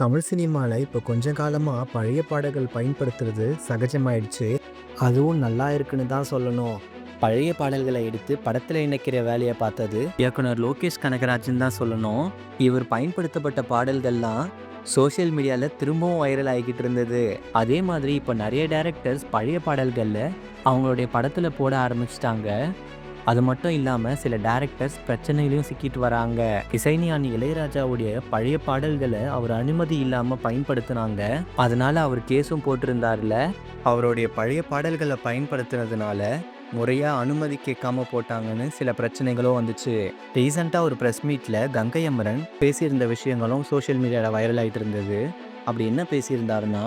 தமிழ் சினிமாவில் இப்போ கொஞ்ச காலமாக பழைய பாடல்கள் பயன்படுத்துறது சகஜமாயிடுச்சு. அதுவும் நல்லா இருக்குன்னு தான் சொல்லணும். பழைய பாடல்களை எடுத்து படத்தில் இணைக்கிற வேலையை பார்த்தது இயக்குனர் லோகேஷ் கனகராஜன் தான் சொல்லணும். இவர் பயன்படுத்தப்பட்ட பாடல்கள்லாம் சோஷியல் மீடியாவில் திரும்பவும் வைரல் ஆகிக்கிட்டு இருந்தது. அதே மாதிரி இப்போ நிறைய டேரக்டர்ஸ் பழைய பாடல்களில் அவங்களுடைய படத்தில் போட ஆரம்பிச்சிட்டாங்க. அது மட்டும் இல்லாமல் சில டேரக்டர்ஸ் பிரச்சனையிலையும் சிக்கிட்டு வராங்க. இசைஞானி இளையராஜாவுடைய பழைய பாடல்களை அவர் அனுமதி இல்லாமல் பயன்படுத்தினாங்க. அதனால அவர் கேஸும் போட்டிருந்தார்ல. அவருடைய பழைய பாடல்களை பயன்படுத்துனதுனால முறையாக அனுமதி கேட்காம போட்டாங்கன்னு சில பிரச்சனைகளும் வந்துச்சு. ரீசெண்டாக ஒரு ப்ரெஸ் மீட்டில் கங்கை அமரன் பேசியிருந்த விஷயங்களும் சோஷியல் மீடியாவில் வைரல் ஆகிட்டு இருந்தது. அப்படி என்ன பேசியிருந்தாருன்னா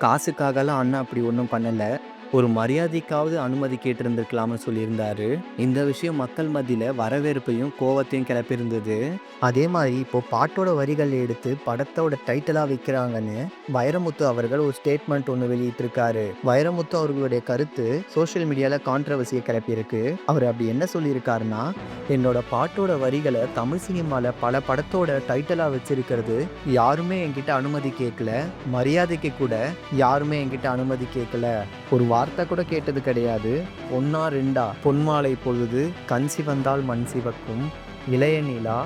காசுக்காகலாம் அண்ணா அப்படி ஒன்றும் பண்ணலை. ஒரு மரியாதைக்காவது அனுமதி கேட்டிருந்திருக்கலாம்னு சொல்லியிருந்தாரு. இந்த விஷயம் மக்கள் மத்தியில வரவேற்பையும் கோவத்தையும் கிளப்பியிருந்தது. அதே மாதிரி இப்போ பாட்டோட வரிகள் எடுத்து படத்தோட டைட்டிலாக வைக்கிறாங்கன்னு வைரமுத்து அவர்கள் ஒரு ஸ்டேட்மெண்ட் ஒன்று வெளியிட்டிருக்காரு. வைரமுத்து அவர்களுடைய கருத்து சோஷியல் மீடியாவில் கான்ட்ரவர்சியை கிளப்பியிருக்கு. அவர் அப்படி என்ன சொல்லியிருக்காருன்னா என்னோட பாட்டோட வரிகளை தமிழ் சினிமாவில் பல படத்தோட டைட்டிலாக வச்சிருக்கிறது யாருமே என்கிட்ட அனுமதி கேட்கல. மரியாதைக்கு கூட யாருமே என்கிட்ட அனுமதி கேட்கல. ஒரு வார்த்தை கூட கேட்டது கிடையாது. ஒன்னா ரெண்டா. பொன்மாலை பொழுது கண் சிவந்தால் மண் சிவக்கும். இளைய நிலா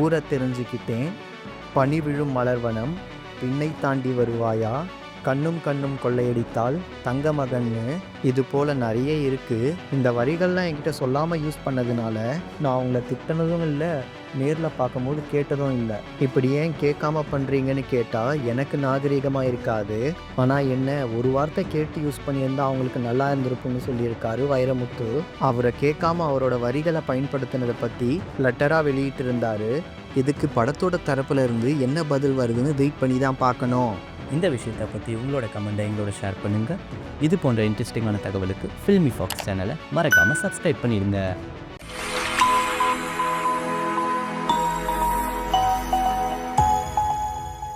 ஊரை தெரிஞ்சுக்கிட்டேன். பனி விழும் மலர்வனம் விண்ணை தாண்டி வருவாயா? கண்ணும் கண்ணும் கொள்ளையடித்தால் தங்க மகன்னு இது போல் நிறைய இருக்குது இந்த வரிகள்லாம் என்கிட்ட சொல்லாமல் யூஸ் பண்ணதுனால நான் அவங்கள திட்டினதும் இல்லை. நேரில் பார்க்கும்போது கேட்டதும் இல்லை. இப்படி ஏன் கேட்காம பண்ணுறீங்கன்னு கேட்டால் எனக்கு நாகரிகமாக இருக்காது. ஆனால் என்ன ஒரு வார்த்தை கேட்டு யூஸ் பண்ணியிருந்தா அவங்களுக்கு நல்லா இருந்திருக்கும்னு சொல்லியிருக்காரு வைரமுத்து. அவரை கேட்காம அவரோட வரிகளை பயன்படுத்தினதை பற்றி லெட்டராக வெளியிட்டிருந்தாரு. இதுக்கு படத்தோட தரப்புல இருந்து என்ன பதில் வருதுன்னு வெயிட் பண்ணி தான் பார்க்கணும். இந்த விஷயத்தை பற்றி உங்களோட கமெண்ட்டை எங்களோட ஷேர் பண்ணுங்கள் இது போன்ற இன்ட்ரெஸ்டிங்கான தகவலுக்கு ஃபில்மி ஃபாக்ஸ் சேனலை மறக்காமல் சப்ஸ்கிரைப் பண்ணிடுங்க.